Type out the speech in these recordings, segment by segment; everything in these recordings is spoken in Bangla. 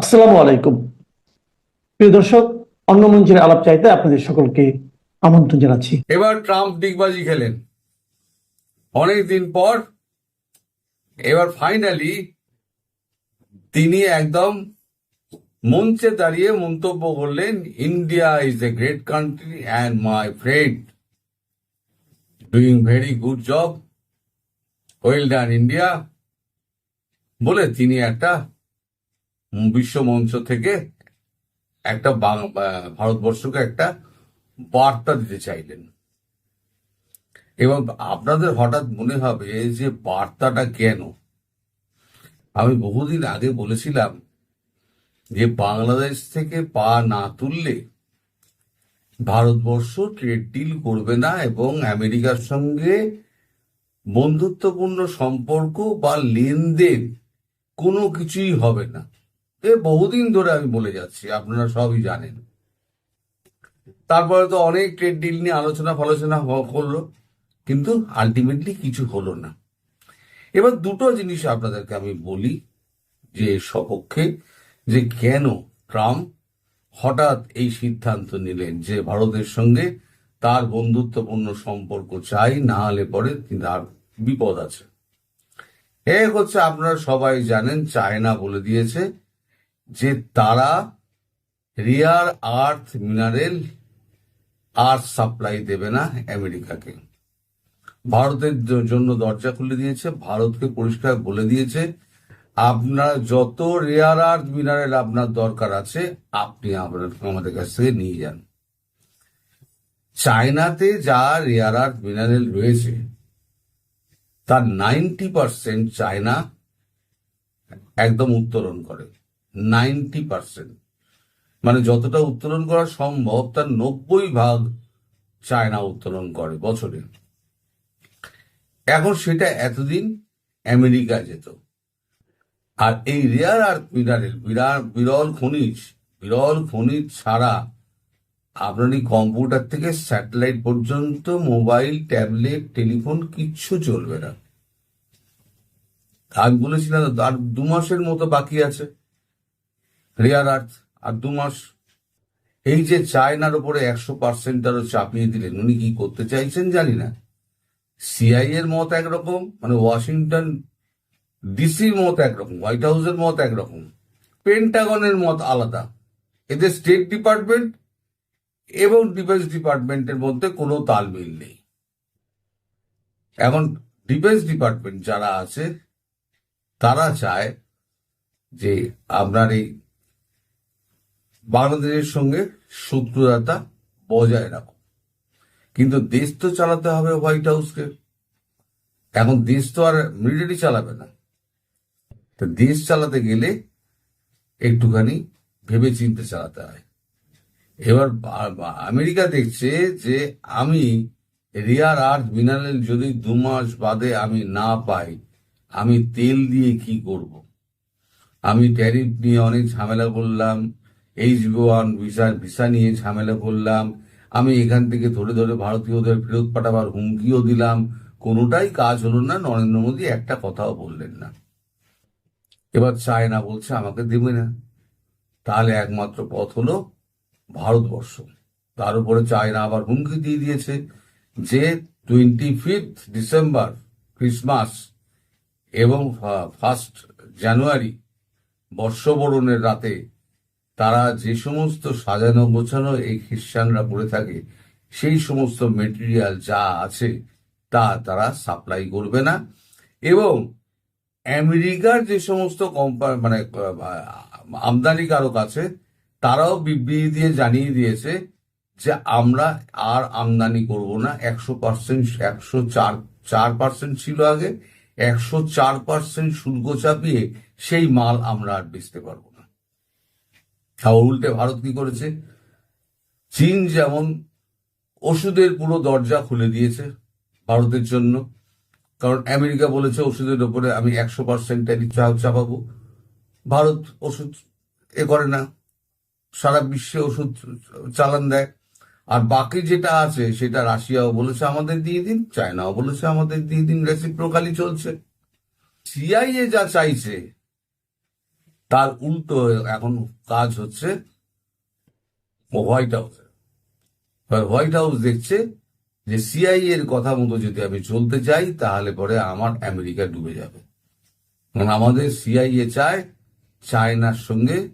আসসালামু আলাইকুম। প্রিয় দর্শক, অন্য মঞ্চের আলাপ চাইতে আপনাদের সকলকে আমন্ত্রণ জানাচ্ছি। এবার ট্রাম্প ডিগবাজি খেলেন। অনেক দিন পর, এবার ফাইনালি তিনি একদম মঞ্চে দাঁড়িয়ে মন্তব্য করলেন India is a great country and my friend doing very good job well done India বলে তিনি একটা বিশ্ব মঞ্চ থেকে একটা ভারতবর্ষকে একটা বার্তা দিতে চাইলেন। এবং আপনাদের হঠাৎ মনে হবে যে বার্তাটা কেন? আমি বহুদিন আগে বলেছিলাম যে বাংলাদেশ থেকে পা না তুললে ভারতবর্ষ ট্রেড ডিল করবে না এবং আমেরিকার সঙ্গে বন্ধুত্বপূর্ণ সম্পর্ক বা লেনদেন কোনো কিছুই হবে না। এ বহুদিন ধরে আমি বলে যাচ্ছি, আপনারা সবই জানেন। তারপরে তো অনেক ট্রেড ডিল নিয়ে আলোচনা ফালোচনা করল কিন্তু আলটিমেটলি কিছু হলো না। এবার দুটো জিনিস আপনাদেরকে আমি বলি যে সপক্ষে, যে কেন ট্রাম্প হঠাৎ এই সিদ্ধান্ত নিলেন যে ভারতের সঙ্গে তার বন্ধুত্বপূর্ণ সম্পর্ক চাই, না হলে পরে তার বিপদ আছে। এক হচ্ছে আপনারা সবাই জানেন, চায়না বলে দিয়েছে যে তারা রিয়ার আর্থ মিনারেল আর্থ সাপ্লাই দেবে না আমেরিকাকে। ভারতের জন্য দরজা খুলে দিয়েছে, ভারতকে পরিষ্কার বলে দিয়েছে, আপনার যত রেয়ার আর্থ মিনারেল আপনার দরকার আছে, আপনি আমাদের কাছ থেকে নিয়ে যান। চায়নাতে যা রেয়ার আর্থ মিনারেল রয়েছে, তার নাইনটি পার্সেন্ট চায়না একদম উত্তোলন করে। Ninety percent. মানে যতটা উত্তোলন করা সম্ভব, তার নব্বই ভাগ চায়না উত্তোলন করে বছরে। এখন সেটা এতদিন আমেরিকা যেত। আর এই রেয়ার আর্থ মিনারেল বিরাট, বিরল খনিজ বিরল খনিজ ছাড়া আপনার কম্পিউটার থেকে স্যাটেলাইট পর্যন্ত মোবাইল, ট্যাবলেট, টেলিফোন কিচ্ছু চলবে না। আমি বলেছিলাম, আর দু মাসের মতো বাকি আছে। রেয়ার আর্থ, আর দু মাস। এই যে চায়নার উপরে একশো পার্সেন্ট আরও চাপিয়ে দিলেন, উনি কি করতে চাইছেন জানি না। সিআই এর মত একরকম মানে ওয়াশিংটন ডিসির মত একরকম, হোয়াইট হাউসের মত একরকম, পেন্টাগনের মত আলাদা। এদের স্টেট ডিপার্টমেন্ট এবং ডিফেন্স ডিপার্টমেন্টের মধ্যে কোনো তালমিল নেই। এখন ডিফেন্স ডিপার্টমেন্ট যারা আছে, তারা চায় যে আপনার এই বাংলাদেশের সঙ্গে শত্রুতা বজায় রাখো। কিন্তু দেশ তো চালাতে হবে হোয়াইট হাউসকে এখন দেশ তো আর মিলিটারি চালাবে না। তো দেশ চালাতে গেলে একটুখানি ভেবে চিন্তে চালাতে হয়। এবার আমেরিকা দেখছে যে আমি রিয়ার আর্থ মিনারেল যদি দু মাস বাদে আমি না পাই, আমি তেল দিয়ে কি করব? আমি ট্যারিফ নিয়ে অনেক ঝামেলা করলাম এইচ ওয়ান ভিসা ভিসা নিয়ে ঝামেলা করলাম। আমি এখান থেকে ধরে ধরে ভারতীয়দের ফেরত পাঠাবার হুমকিও দিলাম। কোনোটাই কাজ হলো না, নরেন্দ্র মোদী একটা কথাও বললেন না। এবার চায়না বলছে, আমাকে দেবে না। তাহলে একমাত্র পথ হলো ভারতবর্ষ। তার উপরে চায়না আবার হুমকি দিয়ে দিয়েছে যে টোয়েন্টি ফিফথ ডিসেম্বর ক্রিসমাস এবং ফার্স্ট জানুয়ারি বর্ষবরণের রাতে তারা যে সমস্ত সাজানো গোছানো এই খ্রিস্টানরা করে থাকে, সেই সমস্ত মেটেরিয়াল যা আছে, তা তারা সাপ্লাই করবে না। এবং আমেরিকার যে সমস্ত কোম্পানি মানে আমদানিকারক আছে, তারাও বিবৃতি দিয়ে জানিয়ে দিয়েছে যে আমরা আর আমদানি করব না। একশো পার্সেন্ট একশো চার চার পার্সেন্ট ছিল আগে, একশো চার পার্সেন্ট শুল্ক চাপিয়ে সেই মাল আমরা আর বেচতে পারব আর উল্টে ভারত কি করেছে? চীন যেমন ওষুধের পুরো দরজা খুলে দিয়েছে ভারতের জন্য, কারণ আমেরিকা বলেছে ওষুধের উপরে আমি একশো পার্সেন্ট চাপাবো। ভারত ওষুধ এ করে না, সারা বিশ্বে ওষুধ চালান দেয়। আর বাকি যেটা আছে, সেটা রাশিয়াও বলেছে আমাদের দিয়ে দিন, চায়নাও বলেছে আমাদের দিয়ে দিন রেসিপ্রোকালি চলছে। সিআইএ যা চাইছে তার উল্টো এখন কাজ হচ্ছে হোয়াইট হাউসে হোয়াইট হাউস দেখছে যে সিআই এর কথা মতো যদি আমি চলতে চাই, তাহলে পরে আমার আমেরিকা ডুবে যাবে। কারণ আমাদের সিআইএ চায় চায়নার সঙ্গে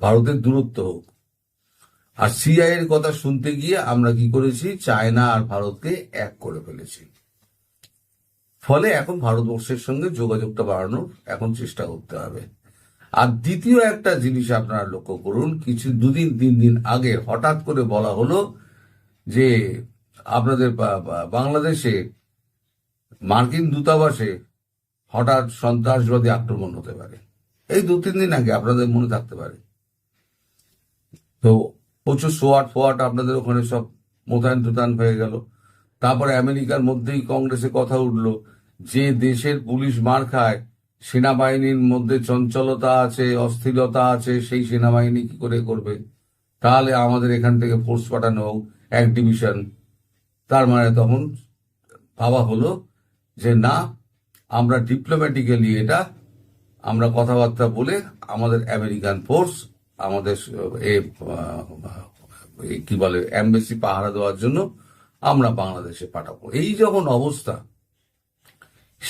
ভারতের দূরত্ব হোক। আর সিআই এর কথা শুনতে গিয়ে আমরা কি করেছি, চায়না আর ভারতকে এক করে ফেলেছি। ফলে এখন ভারতবর্ষের সঙ্গে যোগাযোগটা বাড়ানোর এখন চেষ্টা করতে হবে। আর দ্বিতীয় একটা জিনিস আপনারা লক্ষ্য করুন, কিছু দুদিন, তিন দিন আগে হঠাৎ করে বলা হলো যে আপনাদের বাংলাদেশে মার্কিন দূতাবাসে হঠাৎ সন্ত্রাসবাদী আক্রমণ হতে পারে। এই দু, তিন দিন আগে আপনাদের মনে থাকতে পারে। তো প্রচুর সোয়াট ফোয়াট আপনাদের ওখানে সব মোতায়েন টোতায়েন হয়ে গেল। তারপরে আমেরিকার মধ্যেই কংগ্রেসে কথা উঠল যে দেশের পুলিশ মার খায় সেনাবাহিনীর মধ্যে চঞ্চলতা আছে, অস্থিরতা আছে, সেই সেনাবাহিনী কি করে করবে? তাহলে আমাদের এখান থেকে ফোর্স পাঠানো হোক, এক ডিভিশন তার মানে তখন ভাবা হলো যে না, আমরা ডিপ্লোম্যাটিক্যালি এটা, আমরা কথাবার্তা বলে আমাদের আমেরিকান ফোর্স আমাদের কি বলে এমবেসি পাহারা দেওয়ার জন্য আমরা বাংলাদেশে পাঠাবো। এই যখন অবস্থা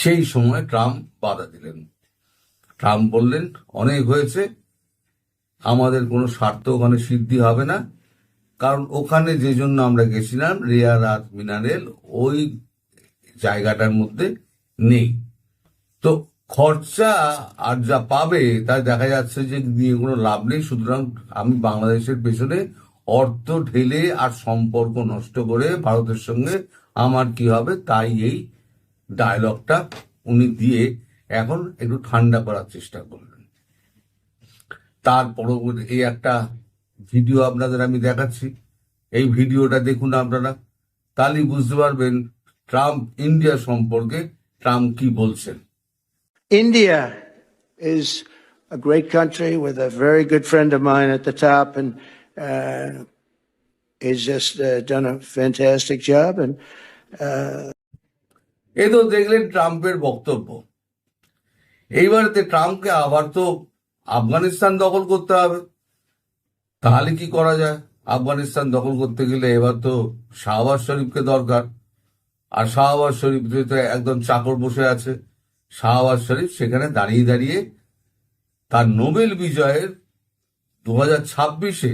সেই সময় ট্রাম্প বাধা দিলেন। ট্রাম্প বললেন, অনেক হয়েছে। আমাদের কোনো স্বার্থ ওখানে সিদ্ধি হবে না। কারণ ওখানে যে জন্য আমরা গেছিলাম রেয়ার আর্থ মিনারেল, ওই জায়গাটার মধ্যে নেই। তো খরচা আর যা পাবে তা দেখা যাচ্ছে যে নিয়ে কোনো লাভ নেই। সুতরাং আমি বাংলাদেশের পেছনে অর্থ ঢেলে আর সম্পর্ক নষ্ট করে ভারতের সঙ্গে আমার কি হবে, তাই এই ডায়লগটা উনি দিয়ে এখন একটু ঠান্ডা করার চেষ্টা করলেন। তার পরবর্তী এই একটা ভিডিও আপনাদের আমি দেখাচ্ছি। এই ভিডিওটা দেখুন আপনারা। তাহলেই বুঝতে পারবেন ট্রাম্প ইন্ডিয়া সম্পর্কে ট্রাম্প কি বলছেন। India is country with a very good friend of mine at the top, and uh, he's just uh, done a fantastic job. And এ তো দেখলেন ট্রাম্পের বক্তব্য। এইবারেতে ট্রাম্পকে আবার তো আফগানিস্তান দখল করতে হবে। তাহলে কি করা যায়? আফগানিস্তান দখল করতে গেলে এবার তো শাহবাজ শরীফকে দরকার। আর শাহবাজ শরীফ তো একদম চাকর বসে আছে, শাহবাজ শরীফ সেখানে দাঁড়িয়ে দাঁড়িয়ে তার নোবেল বিজয়ের দু হাজার ছাব্বিশে,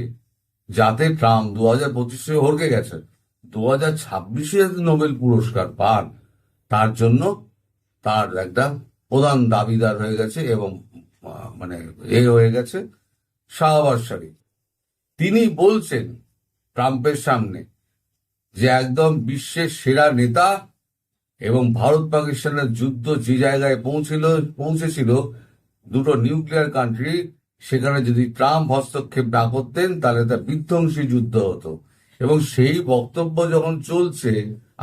যাতে ট্রাম্প দু হাজার পঁচিশে হরকে গেছে দু হাজার ছাব্বিশে নোবেল পুরস্কার পান তার জন্য তার একটা প্রধান দাবিদার হয়ে গেছে এবং মানে এ হয়ে গেছে শাহবাজ শরীফ। তিনি বলছেন ট্রাম্পের সামনে যে একদম বিশ্বের সেরা নেতা এবং ভারত পাকিস্তানের যুদ্ধ যে জায়গায় পৌঁছিল, পৌঁছেছিল দুটো নিউক্লিয়ার কান্ট্রি, সেখানে যদি ট্রাম্প হস্তক্ষেপ না করতেন তাহলে তা বিধ্বংসী যুদ্ধ হতো। এবং সেই বক্তব্য যখন চলছে,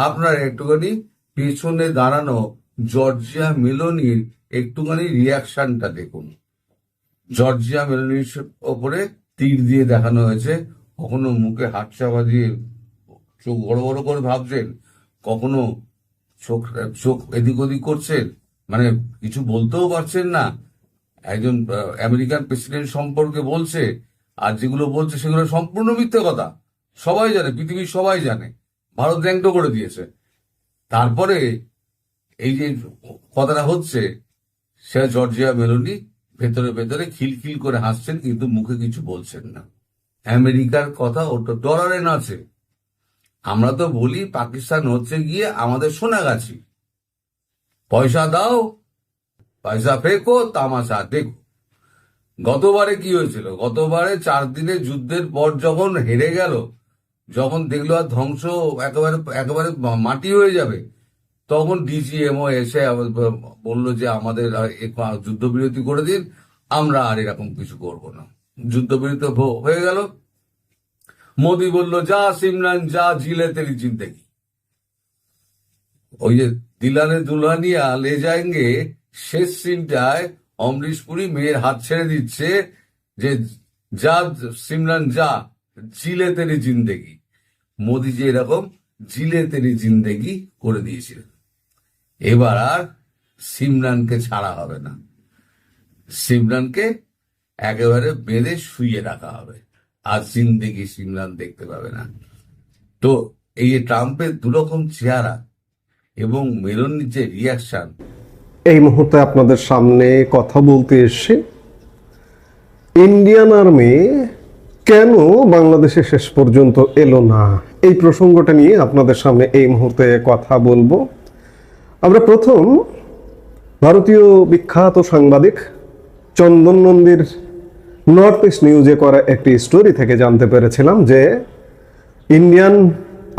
আপনার একটুখানি পেছনে দাঁড়ানো জর্জিয়া মেলোনির একটুখানি রিয়াকশনটা দেখুন। জর্জিয়া মেলোনির ওপরে তীর দিয়ে দেখানো হয়েছে। কখনো মুখে হাত চাপা দিয়ে চোখ বড় বড় করে ভাবছেন? কখনো চোখ চোখ এদিক ওদিক করছেন? মানে কিছু বলতেও পারছেন না। একজন আমেরিকান প্রেসিডেন্ট সম্পর্কে বলছে। আর যেগুলো বলছে সেগুলো সম্পূর্ণ মিথ্যে কথা। সবাই জানে, পৃথিবীর সবাই জানে। ভারত র্যাঙ্ক করে দিয়েছে। তারপরে এই যে কথাটা হচ্ছে সে জর্জিয়া মেলোনি ভেতরে ভেতরে খিলখিল করে হাসছেন, কিন্তু মুখে কিছু বলছেন না। আমেরিকার কথা ওটা ডলারে আছে। আমরা তো বলি পাকিস্তান হচ্ছে গিয়ে আমাদের সোনাগাছি। পয়সা দাও, পয়সা ফেকো, তামাশা দেখো। গতবারে কি হয়েছিল? গতবারে চার দিনের যুদ্ধের পর যখন হেরে গেল যখন দেখল আর ধ্বংস একেবারে একেবারে মাটি হয়ে যাবে, তখন ডিজিএমও এসে বলল যে আমাদের যুদ্ধবিরতি করে দিন, আমরা আর এরকম কিছু করব না। যুদ্ধবিরতি হয়ে গেল। মোদি বলল, যা সিমরান, যা জিলে, তেরি জিন্দেগি ওই যে দিলানে দুলহানিয়া লে যায়েঙ্গে শেষ সিনটায় অমরিশ পুরী মেয়ের হাত ছেড়ে দিচ্ছে যে, যা সিমরান, যা, জিলে, তেরি জিন্দেগি মোদি যে এরকম জিলে তেরি জিন্দেগি করে দিয়েছিলেন। এবার আর সিমরানকে ছাড়া হবে না। সিমরানকে একেবারে বেঁধে শুয়ে রাখা হবে। আর জিন্দেগি সিমরান দেখতে পাবে না। তো এই যে ট্রাম্পের দুরকম চেহারা এবং মেরনির যে রিয়াকশন এই মুহূর্তে আপনাদের সামনে কথা বলতে এসে ইন্ডিয়ান আর্মি কেন বাংলাদেশে শেষ পর্যন্ত এলো না? এই প্রসঙ্গটা নিয়ে আপনাদের সামনে এই মুহূর্তে কথা বলব। আমরা প্রথম ভারতীয় বিখ্যাত সাংবাদিক চন্দন নন্দীর নর্থ ইস্ট নিউজে করা একটি স্টোরি থেকে জানতে পেরেছিলাম যে ইন্ডিয়ান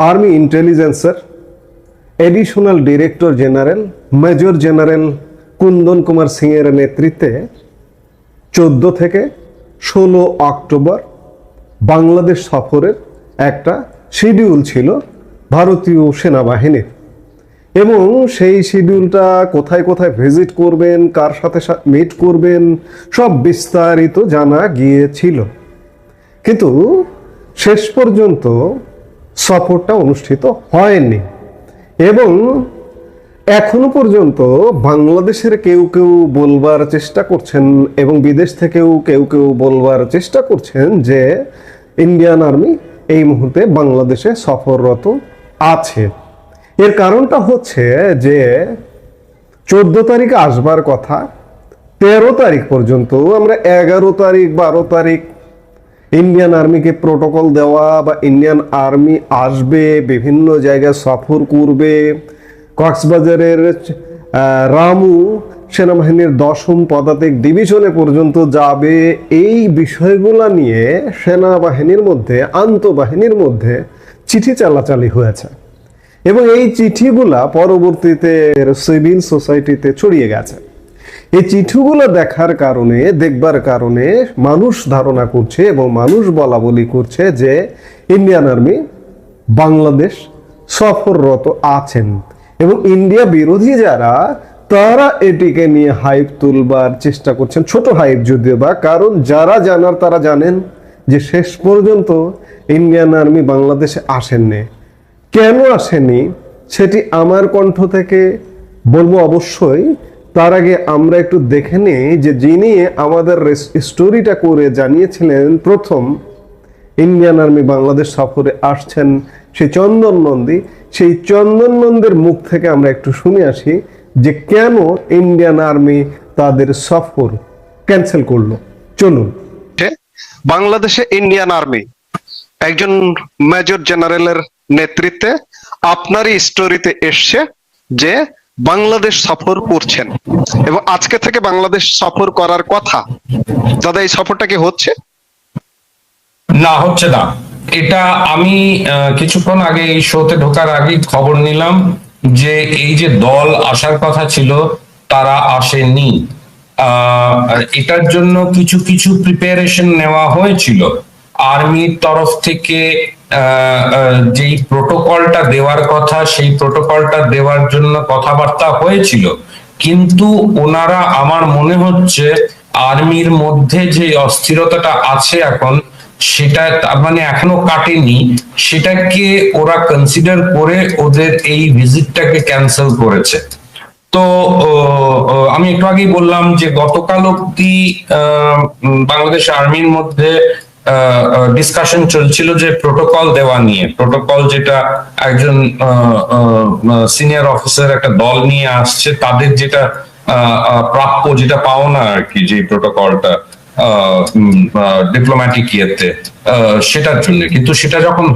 আর্মি ইন্টেলিজেন্সের additional director general, major general Kundan Kumar Singh এর নেতৃত্বে চোদ্দ থেকে ষোলো অক্টোবর বাংলাদেশ সফরের একটা শিডিউল ছিল ভারতীয় সেনাবাহিনীর। এবং সেই শিডিউলটা কোথায় কোথায় ভিজিট করবেন, কার সাথে মিট করবেন, সব বিস্তারিত জানা গিয়েছিল। কিন্তু শেষ পর্যন্ত সফরটা অনুষ্ঠিত হয়নি। এবং এখনও পর্যন্ত বাংলাদেশের কেউ কেউ বলবার চেষ্টা করছেন এবং বিদেশ থেকেও কেউ কেউ বলবার চেষ্টা করছেন যে ইন্ডিয়ান আর্মি এই মুহূর্তে বাংলাদেশে সফররত আছে। এর কারণটা হচ্ছে যে চোদ্দ তারিখে আসবার কথা, তেরো তারিখ পর্যন্ত আমরা এগারো তারিখ, বারো তারিখ ইন্ডিয়ান আর্মিকে প্রোটোকল দেওয়া বা ইন্ডিয়ান আর্মি আসবে, বিভিন্ন জায়গায় সফর করবে কক্সবাজারের রামু সেনাবাহিনীর দশম পদাতিক ডিভিশনে পর্যন্ত যাবে এই বিষয়গুলো নিয়ে সেনাবাহিনীর মধ্যে, আন্তঃবাহিনীর মধ্যে চিঠি চালাচালি হয়েছে। এবং এই চিঠিগুলা পরবর্তীতে সিভিল সোসাইটিতে ছড়িয়ে গেছে। এই চিঠিগুলো দেখার কারণে, দেখবার কারণে মানুষ ধারণা করছে এবং মানুষ বলা বলি করছে যে, ইন্ডিয়ান আর্মি, বাংলাদেশ সফররত আছেন। এবং ইন্ডিয়া বিরোধী যারা, তারা এটিকে নিয়ে হাইপ তুলবার চেষ্টা করছেন। ছোট হাইপ যদিও বা, কারণ যারা জানার তারা জানেন যে শেষ পর্যন্ত ইন্ডিয়ান আর্মি বাংলাদেশে আসেননি। কেন আসেনি? সেটি আমার কণ্ঠ থেকে বলব অবশ্যই। তার আগে আমরা একটু দেখে নিই যে যিনি আমাদের স্টোরিটা করে জানিয়েছিলেন, প্রথম ইন্ডিয়ান আর্মি বাংলাদেশ সফরে আসছেন সেই চন্দন নন্দী। সেই চন্দন নন্দের মুখ থেকে আমরা একটু শুনে আসি যে কেন ইন্ডিয়ান আর্মি তাদের সফর ক্যান্সেল করল। চলুন। বাংলাদেশে ইন্ডিয়ান আর্মি। একজন মেজর জেনারেলের নেতৃত্বে আপনারই স্টোরিতে এসছে যে বাংলাদেশ সফর করছেন। এবং আজকে থেকে বাংলাদেশ সফর করার কথা দাদা এই সফরটা কি হচ্ছে? না হচ্ছে না। এটা আমি কিছুক্ষণ আগে এই শোতে ঢোকার আগে খবর নিলাম যে এই যে দল আসার কথা ছিল, তারা আসেনি। এটার জন্য কিছু কিছু প্রিপারেশন নেওয়া হয়েছিল। আর্মির তরফ থেকে যেই প্রোটোকলটা দেওয়ার কথা, সেই প্রোটোকলটা দেওয়ার জন্য কথাবার্তা হয়েছিল। কিন্তু ওনারা, আমার মনে হচ্ছে, আর্মির মধ্যে যে অস্থিরতাটা আছে এখন সেটা তার মানে এখনও কাটেনি। সেটাকে ওরা কনসিডার করে ওদের এই ভিজিটটাকে ক্যান্সেল করেছে। তো আমি একটু আগেই বললাম যে গতকাল অব্দি বাংলাদেশ আর্মির মধ্যে ডিসকাশন চলছিল যে প্রোটোকল দেওয়া নিয়ে। প্রোটোকল যেটা একজন সিনিয়র অফিসার একটা দল নিয়ে আসছে, তাদের যেটা প্রাপ্য যেটা পাওনা আর কি, যে প্রোটোকলটা ডিপ্লোম্যাটিক ইয়েতে সেটার জন্য। কিন্তু সেটা যখন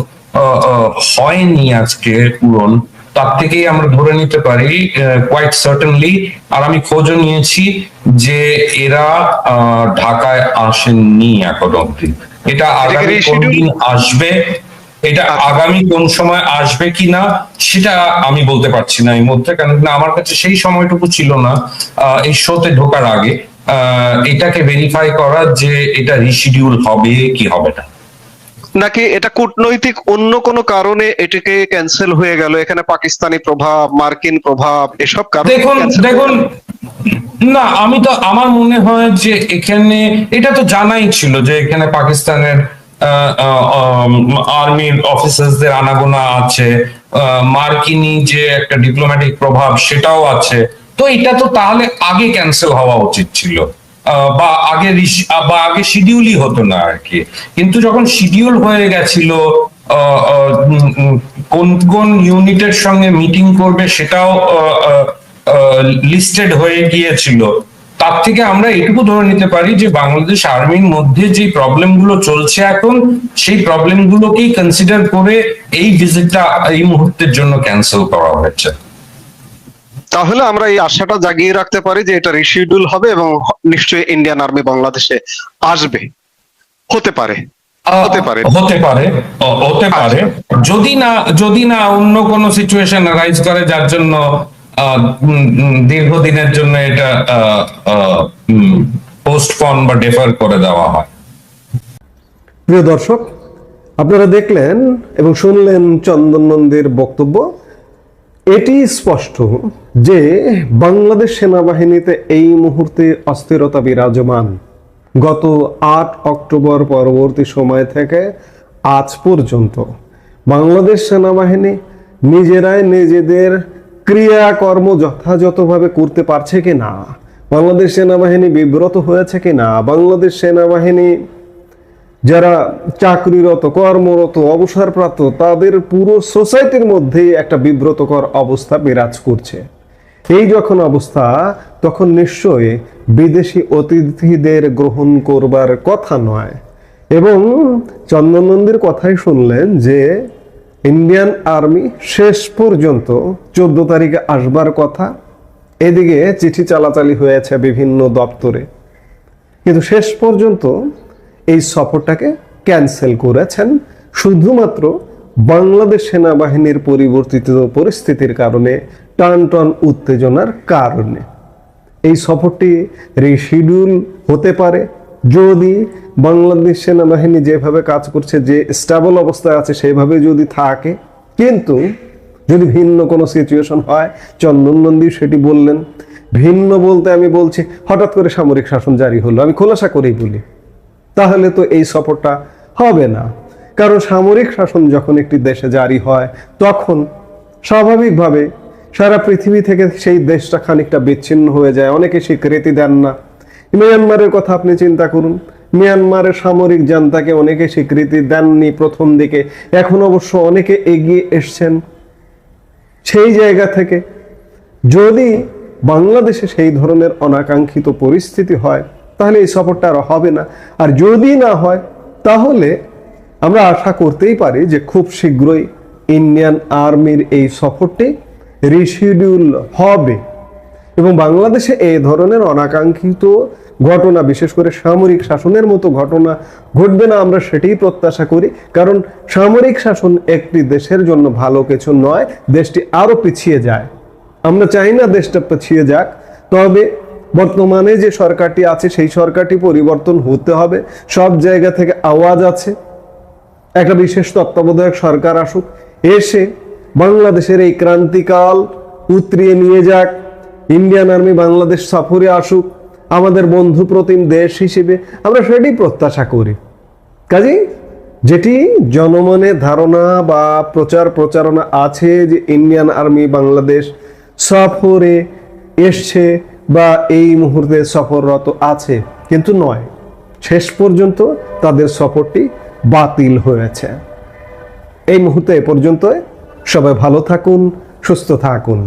হয়নি আজকে পূরণ তার থেকেই আমরা ধরে নিতে পারি কোয়াইট সার্টেনলি আর আমি খোঁজও নিয়েছি যে এরা ঢাকায় আসেননি এখন অব্দি এটা আগামী কোন reschedule? দিন আসবে? এটা আগামী কোন সময় আসবে কিনা সেটা আমি বলতে পারছি না এই মধ্যে কারণ না আমার কাছে সেই সময়টুকু ছিল না আহ, এই শোতে ঢোকার আগে। এটাকে ভেরিফাই করা যে এটা রিশিডিউল হবে কি হবে না। নাকি এটা কূটনৈতিক অন্য কোনো কারণে এটাকে ক্যান্সেল হয়ে গেল? এখানে পাকিস্তানি প্রভাব মার্কিন প্রভাব এসব কারণে দেখুন দেখুন না আমি তো আমার মনে হয় যে এখানে এটা তো জানাই ছিল যে এখানে পাকিস্তানের আর্মির অফিসারদের আনাগোনা আছে মার্কিনি যে একটা ডিপ্লোম্যাটিক প্রভাব সেটাও আছে। তো এটা তো তাহলে আগে ক্যান্সেল হওয়া উচিত ছিল। বা আগে বা আগে শিডিউলই হতো না আর কি। কিন্তু যখন শিডিউল হয়ে গেছিল কোন কোন ইউনিটের সঙ্গে মিটিং করবে সেটাও লিস্টেড হয়ে গিয়েছিল। তার থেকে আমরা এটুকু ধরে নিতে পারি যে বাংলাদেশ আর্মির মধ্যে যে প্রবলেমগুলো চলছে এখন, সেই প্রবলেম গুলোকেই কনসিডার করে এই ভিজিটটা এই মুহূর্তের জন্য ক্যান্সেল করা হয়েছে। তাহলে আমরা এই আশাটা জাগিয়ে রাখতে পারি যে এটা রিশিডিউল হবে এবং নিশ্চয়ই ইন্ডিয়ান আর্মি বাংলাদেশে আসবে। হতে পারে। হতে পারে। হতে পারে। হতে পারে। যদি না যদি না অন্য কোনো সিচুয়েশন রাইজ করে যার জন্য দীর্ঘদিনের জন্য এটা পোস্টপন বা ডেফার করে দেওয়া হয়। প্রিয় দর্শক আপনারা দেখলেন এবং শুনলেন চন্দন নন্দীর বক্তব্য। এটি স্পষ্ট যে বাংলাদেশ সেনাবাহিনীতে এই মুহূর্তে অস্থিরতা বিরাজমান। গত আট অক্টোবর পরবর্তী সময় থেকে আজ পর্যন্ত বাংলাদেশ সেনাবাহিনী নিজেরাই নিজেদের ক্রিয়াকর্ম যথাযথভাবে করতে পারছে কি না বাংলাদেশ সেনাবাহিনী বিব্রত হয়েছে কি না বাংলাদেশ সেনাবাহিনী যারা চাকরিরত, কর্মরত, অবসরপ্রাপ্ত, তাদের পুরো সোসাইটির মধ্যেই একটা বিব্রতকর অবস্থা বিরাজ করছে। এই যখন অবস্থা, তখন নিশ্চয়ই বিদেশি অতিথিদের গ্রহণ করবার কথা নয়। এবং চন্দন নন্দীর কথাই শুনলেন যে, ইন্ডিয়ান আর্মি শেষ পর্যন্ত চোদ্দ তারিখে আসবার কথা। এদিকে চিঠি চালাচালি হয়েছে বিভিন্ন দপ্তরে। কিন্তু শেষ পর্যন্ত এই সফরটাকে ক্যান্সেল করেছেন। শুধুমাত্র বাংলাদেশ সেনাবাহিনীর পরিবর্তিত পরিস্থিতির কারণে টান টান উত্তেজনার কারণে। এই সফরটি রিশিডিউল হতে পারে। যদি বাংলাদেশ সেনাবাহিনী যেভাবে কাজ করছে, যে স্টেবল অবস্থায় আছে, সেভাবে যদি থাকে, কিন্তু যদি ভিন্ন কোনো সিচুয়েশন হয়, চন্দন নন্দী সেটি বললেন। ভিন্ন বলতে আমি বলছি, হঠাৎ করে সামরিক শাসন জারি হলো। আমি খোলাসা করেই বলি। তাহলে তো এই সফরটা হবে না। কারণ সামরিক শাসন যখন একটি দেশে জারি হয়, তখন স্বাভাবিকভাবে সারা পৃথিবী থেকে সেই দেশটা খানিকটা বিচ্ছিন্ন হয়ে যায়। অনেকে স্বীকৃতি দেন না। মিয়ানমারের কথা আপনি চিন্তা করুন। মিয়ানমারের সামরিক জান্তাকে অনেকে স্বীকৃতি দেননি প্রথম দিকে। এখন অবশ্য অনেকে এগিয়ে এসছেন সেই জায়গা থেকে। যদি বাংলাদেশে সেই ধরনের অনাকাঙ্ক্ষিত পরিস্থিতি হয় তাহলে এই সফরটা আর হবে না। আর যদি না হয়, তাহলে আমরা আশা করতেই পারি যে খুব শীঘ্রই ইন্ডিয়ান আর্মির এই সফরটি রিশিডিউল হবে। এবং বাংলাদেশে এই ধরনের অনাকাঙ্ক্ষিত ঘটনা, বিশেষ করে সামরিক শাসনের মতো ঘটনা ঘটবে না, আমরা সেটাই প্রত্যাশা করি। কারণ সামরিক শাসন একটি দেশের জন্য ভালো কিছু নয়, দেশটি আরও পিছিয়ে যায়। আমরা চাই না দেশটা পিছিয়ে যাক, তবে বর্তমানে যে সরকারটি আছে, সেই সরকারটি পরিবর্তন হতে হবে। সব জায়গা থেকে আওয়াজ আছে। একটা বিশেষ তত্ত্বাবধায়ক সরকার আসুক, এসে বাংলাদেশের এই ক্রান্তিকাল উতরিয়ে নিয়ে যাক। ইন্ডিয়ান আর্মি বাংলাদেশ সফরে আসুক। আমাদের বন্ধু প্রতিম দেশ হিসেবে আমরা সেটাই প্রত্যাশা করি। কাজেই যেটি জনমনে ধারণা বা প্রচার প্রচারণা আছে যে ইন্ডিয়ান আর্মি বাংলাদেশ সফরে এসছে। বা এই মুহূর্তে সফররত আছে, কিন্তু নয়। শেষ পর্যন্ত তাদের সফরটি বাতিল হয়েছে। এই মুহূর্তে এ পর্যন্ত সবাই ভালো থাকুন, সুস্থ থাকুন।